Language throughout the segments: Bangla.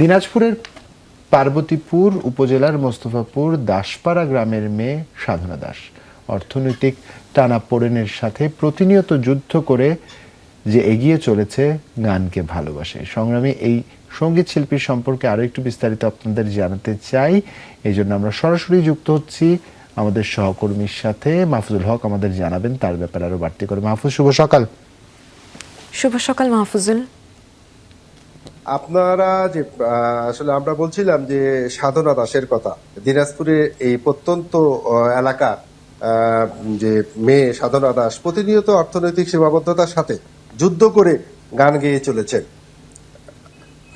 দিনাজপুরের পার্বতীপুর উপজেলার মোস্তফাপুর দাসপাড়া গ্রামের মেয়ে সাধনা দাস অর্থনৈতিক টানাপোড়েনের সাথে প্রতিনিয়ত যুদ্ধ করে যে এগিয়ে চলেছে গানকে ভালোবাসে। সংগ্রামী এই সংগীত শিল্পীর সম্পর্কে আরও একটু বিস্তারিত আপনাদের জানাতে চাই। এই জন্য আমরা সরাসরি যুক্ত হচ্ছি আমাদের সহকর্মীর সাথে। মাহফুজুল হক আমাদের জানাবেন, তার ব্যাপারে আরও বাড়তি করে। মাহফুজ, শুভ সকাল। শুভ সকাল মাহফুজুল। আপনারা যে আসলে আমরা বলছিলাম যে সাধনা দাসের কথা দিনাজপুরের এই প্রত্যন্ত এলাকার যে মেয়ে সাধনা দাস প্রতিনিয়ত অর্থনৈতিক সীমাবদ্ধতার সাথে যুদ্ধ করে গান গেয়ে চলেছেন।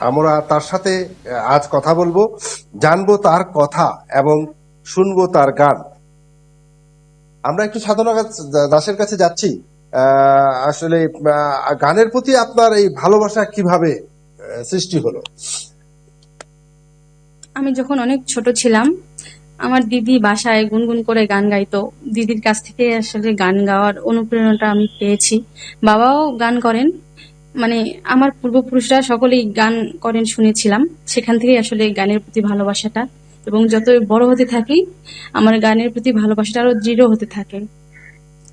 আমরা তার সাথে আজ কথা বলব, জানব তার কথা এবং শুনব তার গান। আমরা একটু সাধনা দাসের কাছে যাচ্ছি। আসলে গানের প্রতি আপনার এই ভালোবাসা কীভাবে সৃষ্টি হলো। আমি যখন অনেক ছোট ছিলাম, আমার দিদি বাসায় গুনগুন করে গান গাইতো। দিদির কাছ থেকে আসলে গান গাওয়ার অনুপ্রেরণাটা আমি পেয়েছি। বাবাও গান করেন। মানে আমার পূর্বপুরুষরা সকলেই গান করেন শুনেছিলাম। সেখান থেকেই আসলে গানের প্রতি ভালোবাসাটা। এবং যত বড় হতে থাকি, আমার গানের প্রতি ভালোবাসাটা আরও দৃঢ় হতে থাকে।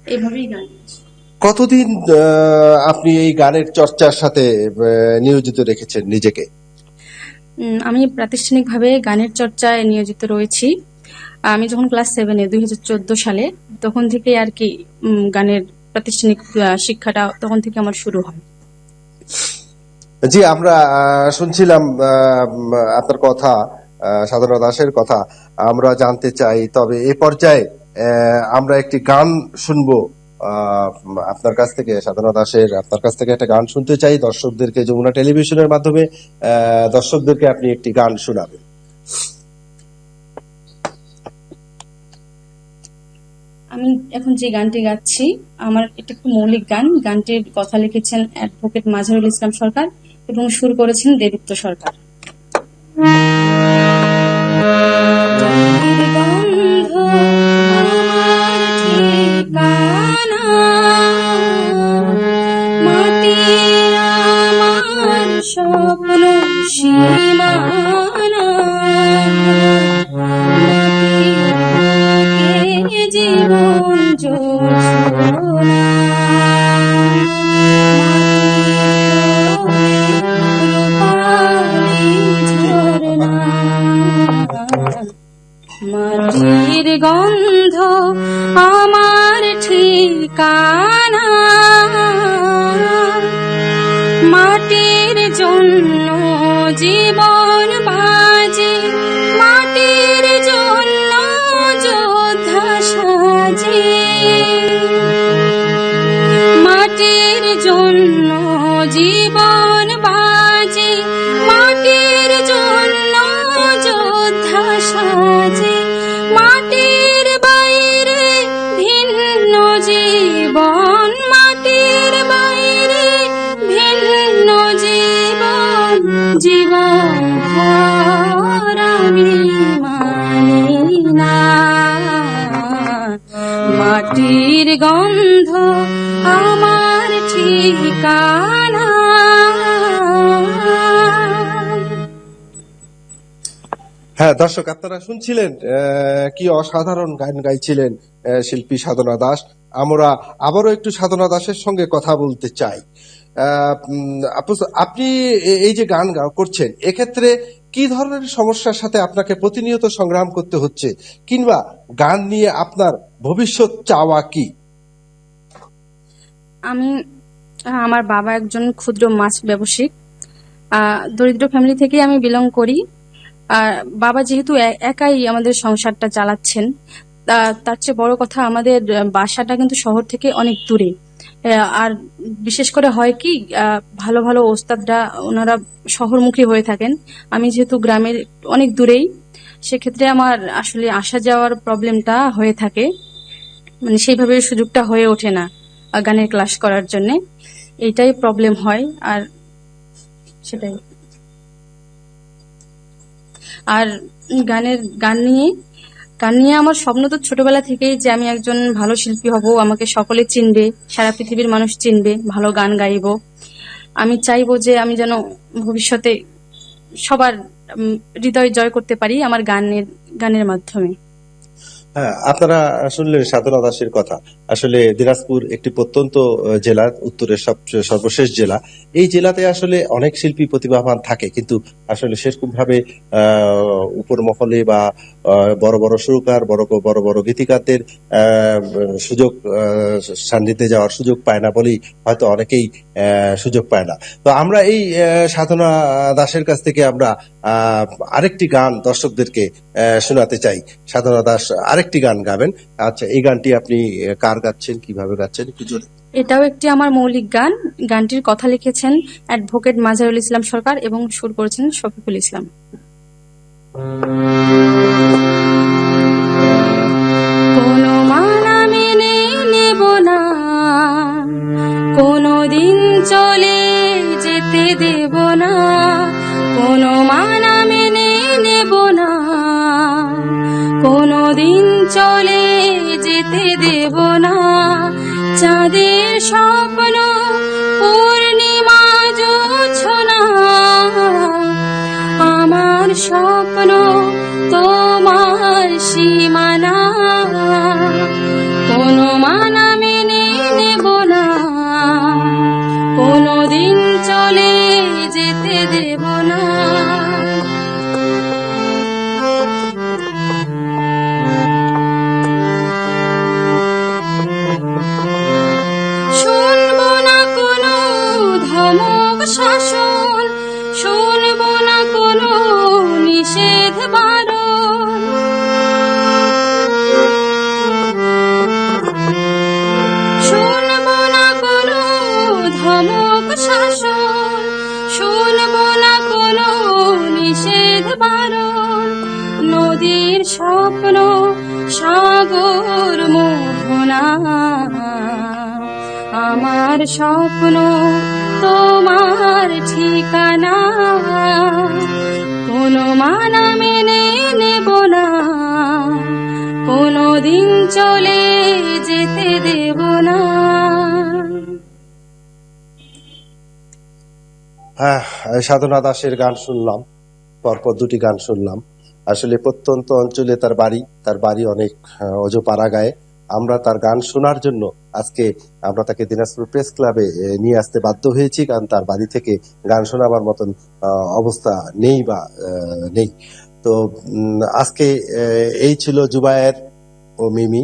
এইভাবেই গান কতদিন আপনি এই গানের চর্চার সাথে নিয়োজিত রেখেছেন নিজেকে? আমি প্রাতিষ্ঠানিকভাবে গানের চর্চায় নিয়োজিত রয়েছি। আমি যখন ক্লাস সেভেনে দুই সালে তখন থেকে আর কি গানের প্রাতিষ্ঠানিক শিক্ষাটা তখন থেকে আমার শুরু হয়। জি আমরা শুনছিলাম আপনার কথা সাধারণ দাসের কথা। আমরা জানতে চাই তবে এ পর্যায়ে আমরা একটি গান শুনব। আপনার কাছ থেকে, সাধনা দাসের আপনার কাছ থেকে একটা গান শুনতে চাই। দর্শকদেরকে যমুনা টেলিভিশনের মাধ্যমে দর্শকদেরকে আপনি একটি গান শোনাবেন। আমি এখন যে গানটি গাচ্ছি, আমার এটা একটু মৌলিক গান। গানটির কথা লিখেছেন অ্যাডভোকেট মাজহারুল ইসলাম সরকার এবং সুর করেছেন দেদীপ্ত সরকার। গন্ধ আমার ঠিকানা গন্ধ আমার ঠিকানা। হ্যাঁ দর্শক, আপনারা শুনছিলেন কি অসাধারণ গান গাইছিলেন শিল্পী সাধনা দাস। আমরা আবারও একটু সাধনা দাসের সঙ্গে কথা বলতে চাই। আপু- আপনি এই যে গান করছেন, এক্ষেত্রে কি ধরনের সমস্যার সাথে আপনাকে প্রতিনিয়ত সংগ্রাম করতে হচ্ছে? কিংবা গান নিয়ে আপনার ভবিষ্যৎ চাওয়া কি? আমি আমার বাবা একজন ক্ষুদ্র মাছ ব্যবসায়িক। দরিদ্র ফ্যামিলি থেকে আমি বিলং করি। আর বাবা যেহেতু একাই আমাদের সংসারটা চালাচ্ছেন তার চেয়ে বড় কথা আমাদের বাসাটা কিন্তু শহর থেকে অনেক দূরে। আর বিশেষ করে হয় কি ভালো ভালো ওস্তাদরা ওনারা শহরমুখী হয়ে থাকেন। আমি যেহেতু গ্রামের অনেক দূরেই, সেক্ষেত্রে আমার আসলে আসা যাওয়ার প্রবলেমটা হয়ে থাকে। মানে সেইভাবে সুযোগটা হয়ে ওঠে না। গানের ক্লাস করার জন্য। এইটাই প্রবলেম হয়, আর সেটাই। আর গানের, গান নিয়ে গান নিয়ে আমার স্বপ্ন তো ছোটবেলা থেকেই যে আমি একজন ভালো শিল্পী হব, আমাকে সকলে চিনবে, সারা পৃথিবীর মানুষ চিনবে, ভালো গান গাইব। আমি চাইব যে আমি যেন ভবিষ্যতে সবার হৃদয় জয় করতে পারি আমার গানের গানের মাধ্যমে। হ্যাঁ আপনারা শুনলেন সাধনা দাসের কথা। আসলে দিনাজপুর একটি প্রত্যন্ত জেলা, উত্তরের সবচেয়ে সর্বশেষ জেলা। এই জেলাতে আসলে অনেক শিল্পী প্রতিভাবান থাকে, কিন্তু আসলে সেরকম ভাবে উপর মহলে বা বড় বড় সুরকার, বড় বড় বড় গীতিকারদের সুযোগ সান্নিধ্যে যাওয়ার সুযোগ পায় না বলেই হয়তো অনেকেই সুযোগ পায় না। তো আমরা এই সাধনা দাসের কাছ থেকে আমরা আরেকটি গান দর্শকদেরকে শোনাতে চাই। সাধনা দাস আরেকটি গান গাবেন। আচ্ছা এই গানটি আপনি কার গাচ্ছেন, কীভাবে গাচ্ছেন? এটাও একটি আমার মৌলিক গান। গানটির কথা লিখেছেন অ্যাডভোকেট মাজারুল ইসলাম সরকার এবং সুর করেছেন শফিকুল ইসলাম। চলে যেতে দেব না। চাঁদের স্বপ্ন পূর্ণিমা জোছনা আমার স্বপ্ন তোমার সীমানা সাগর মোহনা। আমার স্বপ্ন তোমার ঠিকানা। কোনো মানা মেনে নেব না। কোনো দিন চলে যেতে দেব না। হ্যাঁ সাধনা দাসের গান শুনলাম, পরপর দুটি গান শুনলাম। আসলে প্রত্যন্ত অঞ্চলে তার বাড়ি তার বাড়ি অনেক অজপাড়া গায়ে। আমরা তার গান শোনার জন্য আজকে আমরা তাকে দিনাজপুর প্রেস ক্লাবে নিয়ে আসতে বাধ্য হয়েছি, কারণ তার বাড়ি থেকে গান শোনাবার মতন অবস্থা নেই বা নেই। তো আজকে এই ছিল জুবায়ের ও মিমি।